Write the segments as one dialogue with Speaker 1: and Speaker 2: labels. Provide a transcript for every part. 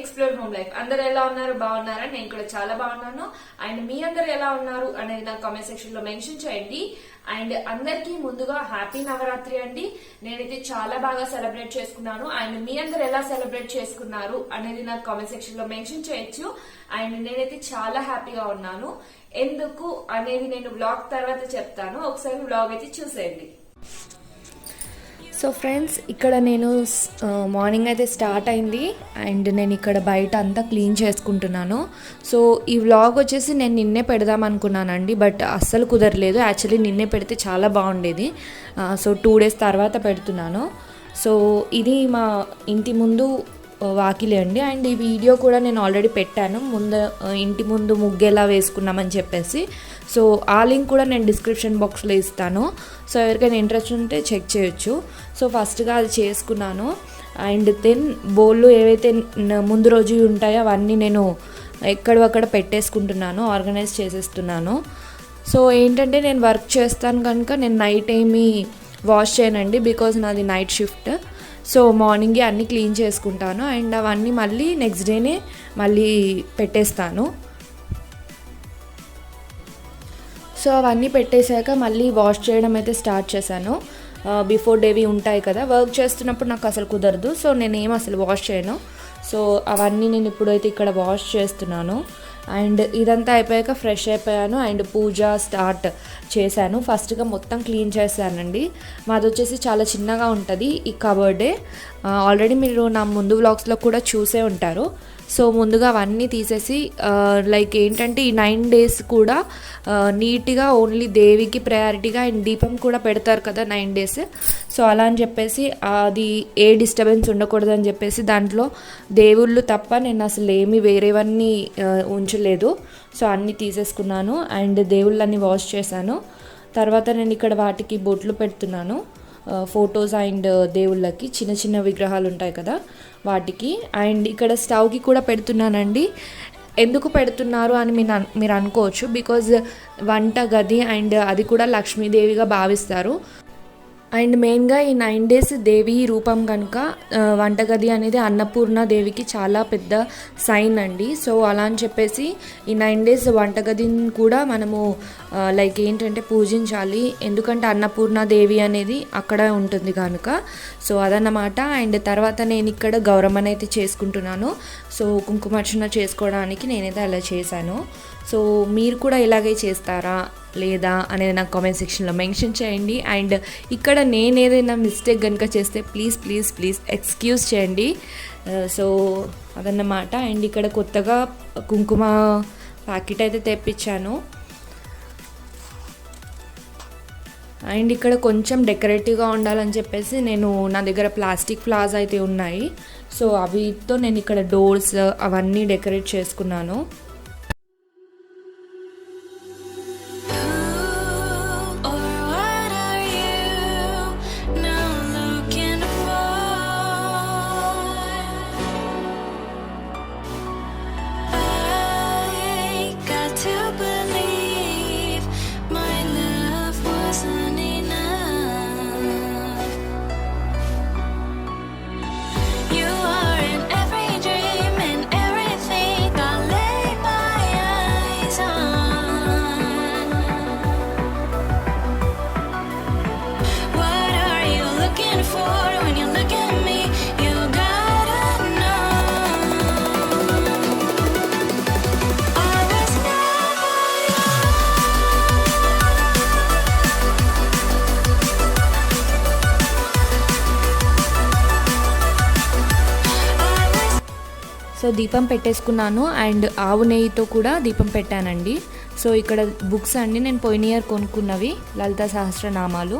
Speaker 1: Explore home life అందరు ఎలా ఉన్నారు? బాగున్నారా? నేను కూడా చాలా బాగున్నాను. అండ్ మీ అందరు ఎలా ఉన్నారు అనేది నా కామెంట్ సెక్షన్లో మెన్షన్ చేయండి. అండ్ అందరికీ ముందుగా హ్యాపీ నవరాత్రి అండి. నేనైతే చాలా బాగా సెలబ్రేట్ చేసుకున్నాను. అండ్ మీ అందరు ఎలా సెలబ్రేట్ చేసుకున్నారు అనేది నాకు కామెంట్ సెక్షన్లో మెన్షన్ చేయొచ్చు. అండ్ నేనైతే చాలా హ్యాపీగా ఉన్నాను. ఎందుకు అనేది నేను వ్లాగ్ తర్వాత చెప్తాను. ఒకసారి వ్లాగ్ అయితే చూసేయండి.
Speaker 2: సో ఫ్రెండ్స్ ఇక్కడ నేను మార్నింగ్ అయితే స్టార్ట్ అయింది. అండ్ నేను ఇక్కడ బయట అంతా క్లీన్ చేసుకుంటున్నాను. సో ఈ వ్లాగ్ వచ్చేసి నేను నిన్నే పెడదాం అనుకున్నానండి. బట్ అస్సలు కుదరలేదు. యాక్చువల్లీ నిన్నే పెడితే చాలా బాగుండేది. సో టూ డేస్ తర్వాత పెడుతున్నాను. సో ఇది మా ఇంటి ముందు వాకిలే అండి. అండ్ ఈ వీడియో కూడా నేను ఆల్రెడీ పెట్టాను. ముందు ఇంటి ముందు ముగ్గు ఎలా వేసుకున్నామని చెప్పేసి. సో ఆ లింక్ కూడా నేను డిస్క్రిప్షన్ బాక్స్లో ఇస్తాను. సో ఎవరికైనా ఇంట్రెస్ట్ ఉంటే చెక్ చేయొచ్చు. సో ఫస్ట్గా అది చేసుకున్నాను. అండ్ దెన్ బోళ్ళు ఏవైతే ముందు రోజు ఉంటాయో అవన్నీ నేను ఎక్కడక్కడ పెట్టేసుకుంటున్నాను ఆర్గనైజ్ చేసేస్తున్నాను. సో ఏంటంటే నేను వర్క్ చేస్తాను కనుక నేను నైట్ ఏమీ వాష్ చేయనండి బికాజ్ నాది నైట్ షిఫ్ట్ సో మార్నింగే అన్నీ క్లీన్ చేసుకుంటాను. అండ్ అవన్నీ మళ్ళీ నెక్స్ట్ డేనే మళ్ళీ పెట్టేస్తాను. సో అవన్నీ పెట్టేశాక మళ్ళీ వాష్ చేయడం అయితే స్టార్ట్ చేశాను. బిఫోర్ డేవి ఉంటాయి కదా వర్క్ చేస్తున్నప్పుడు నాకు అసలు కుదరదు. సో నేను ఏం అసలు వాష్ చేయను. సో అవన్నీ నేను ఇప్పుడైతే ఇక్కడ వాష్ చేస్తున్నాను. అండ్ ఇదంతా అయిపోయాక ఫ్రెష్ అయిపోయాను. అండ్ పూజ స్టార్ట్ చేశాను. ఫస్ట్గా మొత్తం క్లీన్ చేశానండి. మాది వచ్చేసి చాలా చిన్నగా ఉంటుంది ఈ కబర్డే. ఆల్రెడీ మీరు నా ముందు వ్లాగ్స్లో కూడా చూసే ఉంటారు. సో ముందుగా అవన్నీ తీసేసి లైక్ ఏంటంటే ఈ నైన్ డేస్ కూడా నీట్గా ఓన్లీ దేవికి ప్రయారిటీగా అండ్ దీపం కూడా పెడతారు కదా నైన్ డేస్ సో అలా అని చెప్పేసి అది ఏ డిస్టర్బెన్స్ ఉండకూడదని చెప్పేసి దాంట్లో దేవుళ్ళు తప్ప నేను అసలు ఏమి వేరేవన్నీ ఉంచలేదు. సో అన్నీ తీసేసుకున్నాను అండ్ దేవుళ్ళన్నీ వాష్ చేశాను. తర్వాత నేను ఇక్కడ వాటికి బొట్లు పెడుతున్నాను. ఫొటోస్ అండ్ దేవుళ్ళకి చిన్న చిన్న విగ్రహాలు ఉంటాయి కదా. వాటికి. అండ్ ఇక్కడ స్టవ్కి కూడా పెడుతున్నానండి. ఎందుకు పెడుతున్నారు అని మీరు అన్- మీరు అనుకోవచ్చు. బికాజ్ వంట గది అండ్ అది కూడా లక్ష్మీదేవిగా భావిస్తారు. అండ్ మెయిన్గా ఈ నైన్ డేస్ దేవి రూపం కనుక వంటగది అనేది అన్నపూర్ణ దేవికి చాలా పెద్ద సైన్ అండి. సో అలా అని చెప్పేసి ఈ నైన్ డేస్ వంటగదిని కూడా మనము లైక్ ఏంటంటే పూజించాలి. ఎందుకంటే అన్నపూర్ణ దేవి అనేది అక్కడ ఉంటుంది కనుక సో అదన్నమాట. అండ్ తర్వాత నేను ఇక్కడ గౌరవం అనేది చేసుకుంటున్నాను. సో కుంకుమార్చన చేసుకోవడానికి నేనైతే అలా చేశాను. సో మీరు కూడా ఇలాగే చేస్తారా లేదా అనేది నాకు కామెంట్ సెక్షన్లో మెన్షన్ చేయండి. అండ్ ఇక్కడ నేను ఏదైనా మిస్టేక్ కనుక చేస్తే ప్లీజ్ ప్లీజ్ ప్లీజ్ ఎక్స్క్యూజ్ చేయండి. Uh, సో అదన్నమాట. అండ్ ఇక్కడ కొత్తగా కుంకుమ ప్యాకెట్ అయితే తెప్పించాను. అండ్ ఇక్కడ కొంచెం డెకరేటివ్గా ఉండాలని చెప్పేసి నేను నా దగ్గర ప్లాస్టిక్ ఫ్లాస్ అయితే ఉన్నాయి. సో అవితో నేను ఇక్కడ డోర్స్ అవన్నీ డెకరేట్ చేసుకున్నాను. సో దీపం పెట్టేసుకున్నాను అండ్ ఆవు నెయ్యితో కూడా దీపం పెట్టానండి. సో ఇక్కడ బుక్స్ అండి నేను పోయిన ఇయర్ కొనుక్కున్నవి లలిత సహస్రనామాలు.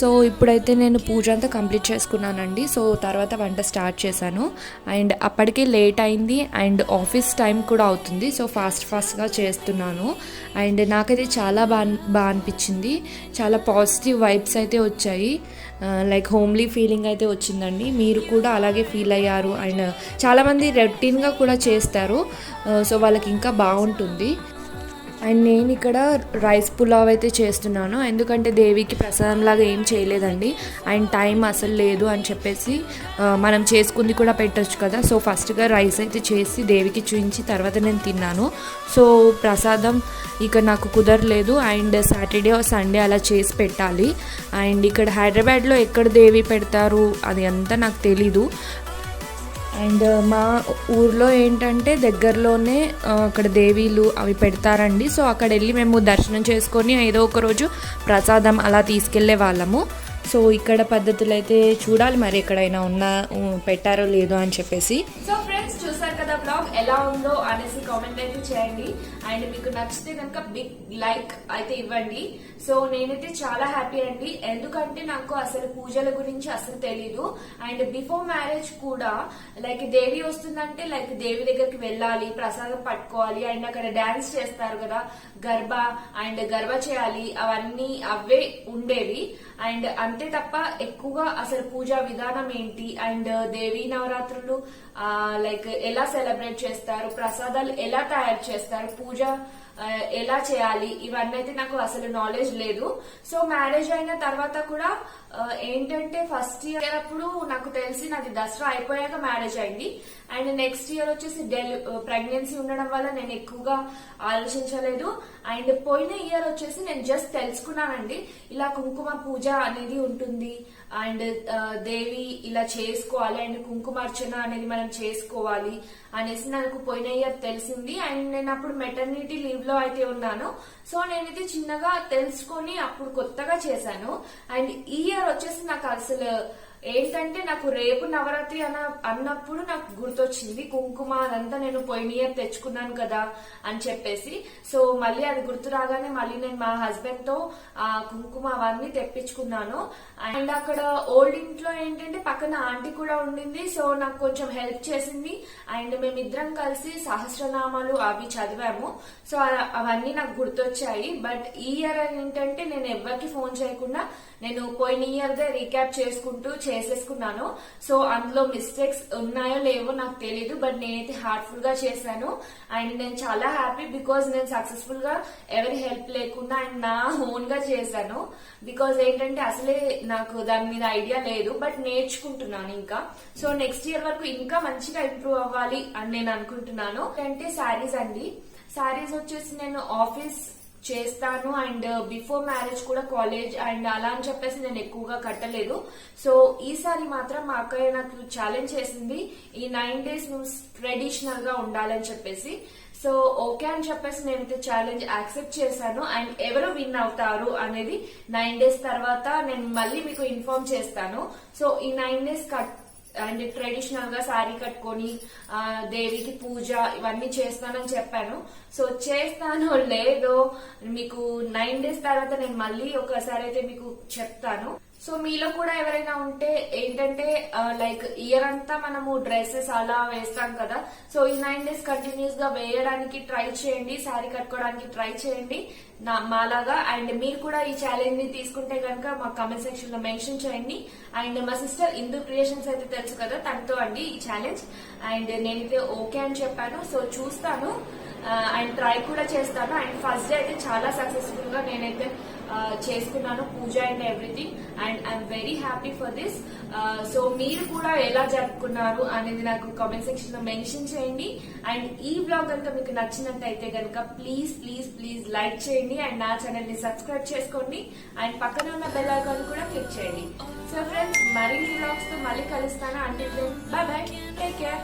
Speaker 3: సో ఇప్పుడైతే నేను పూజ అంతా కంప్లీట్ చేసుకున్నానండి. సో తర్వాత వంట స్టార్ట్ చేశాను. అండ్ అప్పటికే లేట్ అయింది. అండ్ ఆఫీస్ టైం కూడా అవుతుంది. సో ఫాస్ట్ ఫాస్ట్గా చేస్తున్నాను. అండ్ నాకైతే చాలా బా బాగా అనిపించింది. చాలా పాజిటివ్ వైబ్స్ అయితే వచ్చాయి. లైక్ హోమ్లీ ఫీలింగ్ అయితే వచ్చిందండి. మీరు కూడా అలాగే ఫీల్ అయ్యారు. అండ్ చాలామంది రొటీన్గా కూడా చేస్తారు. సో వాళ్ళకి ఇంకా బాగుంటుంది. అండ్ నేను ఇక్కడ రైస్ పులావ్ అయితే చేస్తున్నాను. ఎందుకంటే దేవికి ప్రసాదం లాగా ఏం చేయలేదండి. అండ్ టైం అసలు లేదు అని చెప్పేసి మనం చేసుకుంది కూడా పెట్టచ్చు కదా. సో ఫస్ట్గా రైస్ అయితే చేసి దేవికి చూపించి తర్వాత నేను తిన్నాను. సో ప్రసాదం ఇక నాకు కుదరలేదు. అండ్ సాటర్డే సండే అలా చేసి పెట్టాలి. అండ్ ఇక్కడ హైదరాబాద్లో ఎక్కడ దేవి పెడతారు అది అంతా నాకు తెలీదు. అండ్ మా ఊర్లో ఏంటంటే దగ్గరలోనే అక్కడ దేవీలు అవి పెడతారండి. సో అక్కడ వెళ్ళి మేము దర్శనం చేసుకొని ఏదో ఒక రోజు ప్రసాదం అలా తీసుకెళ్ళే వాళ్ళము. సో ఇక్కడ పద్ధతులు అయితే చూడాలి మరి ఎక్కడైనా ఉన్నా పెట్టారో లేదో అని చెప్పేసి.
Speaker 2: సో ఫ్రెండ్స్ చూసారు కదా బ్లాగ్ ఎలా ఉందో అనేసి కామెంట్ అయితే చేయండి. అండ్ మీకు నచ్చితే కనుక బిగ్ లైక్ అయితే ఇవ్వండి. సో నేనైతే చాలా హ్యాపీ అండి. ఎందుకంటే నాకు అసలు పూజల గురించి అసలు తెలీదు. అండ్ బిఫోర్ మ్యారేజ్ కూడా లైక్ దేవి వస్తుందంటే లైక్ దేవి దగ్గరికి వెళ్ళాలి ప్రసాదం పట్టుకోవాలి అండ్ అక్కడ డాన్స్ చేస్తారు కదా గర్భ అండ్ గర్భ చేయాలి అవన్నీ అవే ఉండేవి. అండ్ అంతే తప్ప ఎక్కువగా అసలు పూజా విధానం ఏంటి? అండ్ దేవీ నవరాత్రులు లైక్ ఎలా సెలబ్రేట్ చేస్తారు ప్రసాదాలు ఎలా తయారు చేస్తారు పూజ ఎలా చేయాలి? ఇవన్నీ అయితే నాకు అసలు నాలెడ్జ్ లేదు. సో మ్యారేజ్ అయిన తర్వాత కూడా ఏంటంటే ఫస్ట్ ఇయర్ అప్పుడు నాకు తెలిసి నాది దసరా అయిపోయాక మ్యారేజ్ అయింది. అండ్ నెక్స్ట్ ఇయర్ వచ్చేసి డెలి ప్రెగ్నెన్సీ ఉండడం వల్ల నేను ఎక్కువగా ఆలోచించలేదు. అండ్ పోయిన ఇయర్ వచ్చేసి నేను జస్ట్ తెలుసుకున్నానండి. ఇలా కుంకుమ పూజ అనేది ఉంటుంది. అండ్ దేవి ఇలా చేసుకోవాలి. అండ్ కుంకుమార్చన అనేది మనం చేసుకోవాలి అనేసి నాకు పోయిన ఇయర్ తెలిసింది. అండ్ నేను అప్పుడు మెటర్నిటీ లీవ్ లో అయితే ఉన్నాను. సో నేనైతే చిన్నగా తెలుసుకొని అప్పుడు కొత్తగా చేశాను. అండ్ ఈ ఇయర్ వచ్చేసి నాకు అసలు ఏంటంటే నాకు రేపు నవరాత్రి అన్న అన్నప్పుడు నాకు గుర్తొచ్చింది. కుంకుమ అదంతా నేను పోయిన ఇయర్ తెచ్చుకున్నాను కదా అని చెప్పేసి. సో మళ్ళీ అది గుర్తు రాగానే మళ్ళీ నేను మా హస్బెండ్తో ఆ కుంకుమ అవన్నీ తెప్పించుకున్నాను. అండ్ అక్కడ ఓల్డ్ ఇంట్లో ఏంటంటే పక్కన ఆంటీ కూడా ఉండింది. సో నాకు కొంచెం హెల్ప్ చేసింది. అండ్ మేమిద్దరం కలిసి సహస్రనామాలు అవి చదివాము. సో అవన్నీ నాకు గుర్తొచ్చాయి. బట్ ఈ ఇయర్ ఏంటంటే నేను ఎవరికి ఫోన్ చేయకుండా నేను పోయిన ఇయర్ దే రీక్యాప్ చేసుకుంటూ చేసేసుకున్నాను. సో అందులో మిస్టేక్స్ ఉన్నాయో లేవో నాకు తెలీదు బట్ నేనైతే హార్ట్ఫుల్గా చేశాను. అండ్ నేను చాలా హ్యాపీ బికాజ్ నేను సక్సెస్ఫుల్గా ఎవరి హెల్ప్ లేకుండా అండ్ నా ఓన్గా చేశాను. బికాజ్ ఏంటంటే అసలే నాకు దాని మీద ఐడియా లేదు బట్ నేర్చుకుంటున్నాను ఇంకా. సో నెక్స్ట్ ఇయర్ వరకు ఇంకా మంచిగా ఇంప్రూవ్ అవ్వాలి అని నేను అనుకుంటున్నాను. అంటే శారీస్ అండి. శారీస్ వచ్చేసి నేను ఆఫీస్ చేస్తాను. అండ్ బిఫోర్ మ్యారేజ్ కూడా కాలేజ్ అండ్ అలా అని చెప్పేసి నేను ఎక్కువగా కట్టలేదు. సో ఈసారి మాత్రం మా అక్కయ్య నాకు ఛాలెంజ్ చేసింది ఈ నైన్ డేస్ నువ్వు ట్రెడిషనల్గా ఉండాలని చెప్పేసి. సో ఓకే అని చెప్పేసి నేనైతే ఛాలెంజ్ యాక్సెప్ట్ చేశాను. అండ్ ఎవరు విన్ అవుతారు అనేది నైన్ డేస్ తర్వాత నేను మళ్ళీ మీకు ఇన్ఫార్మ్ చేస్తాను. సో ఈ నైన్ డేస్ కట్ అండ్ ట్రెడిషనల్గా శారీ కట్టుకొని దేవికి పూజ ఇవన్నీ చేస్తానని చెప్పాను. సో చేస్తానో లేదో మీకు నైన్ డేస్ తర్వాత నేను మళ్ళీ ఒకసారి అయితే మీకు చెప్తాను. సో మీలో కూడా ఎవరైనా ఉంటే ఏంటంటే లైక్ ఇయర్ అంతా మనము డ్రెస్సెస్ అలా వేస్తాం కదా. సో ఈ నైన్ డేస్ కంటిన్యూస్గా వేయడానికి ట్రై చేయండి శారీ కట్టుకోవడానికి ట్రై చేయండి. నా మాలాగా. అండ్ మీరు కూడా ఈ ఛాలెంజ్ని తీసుకుంటే కనుక మా కామెంట్ సెక్షన్లో మెన్షన్ చేయండి. అండ్ మా సిస్టర్ ఇందు క్రియేషన్స్ అయితే తెలుసు కదా తనతో అండి ఈ ఛాలెంజ్ అండ్ నేనైతే ఓకే అని చెప్పాను. సో చూస్తాను. అండ్ ట్రై కూడా చేస్తాను. అండ్ ఫస్ట్ డే అయితే చాలా సక్సెస్ఫుల్గా నేనైతే చేసుకున్నాను పూజ and everything and I'm very happy for this so మీరు కూడా ఎలా జరుపుకున్నారు అనేది నాకు కామెంట్ సెక్షన్లో మెన్షన్ చేయండి. అండ్ ఈ బ్లాగ్ కనుక మీకు నచ్చినట్టయితే కనుక ప్లీజ్ ప్లీజ్ ప్లీజ్ లైక్ చేయండి. అండ్ నా ఛానల్ని సబ్స్క్రైబ్ చేసుకోండి. అండ్ పక్కన ఉన్న బెల్ ఐకాన్ కూడా క్లిక్ చేయండి. సో ఫ్రెండ్స్ మరిన్ని బ్లాగ్స్తో మళ్ళీ కలుస్తాను. అంటే బాయ్ బాయ్ టేక్ కేర్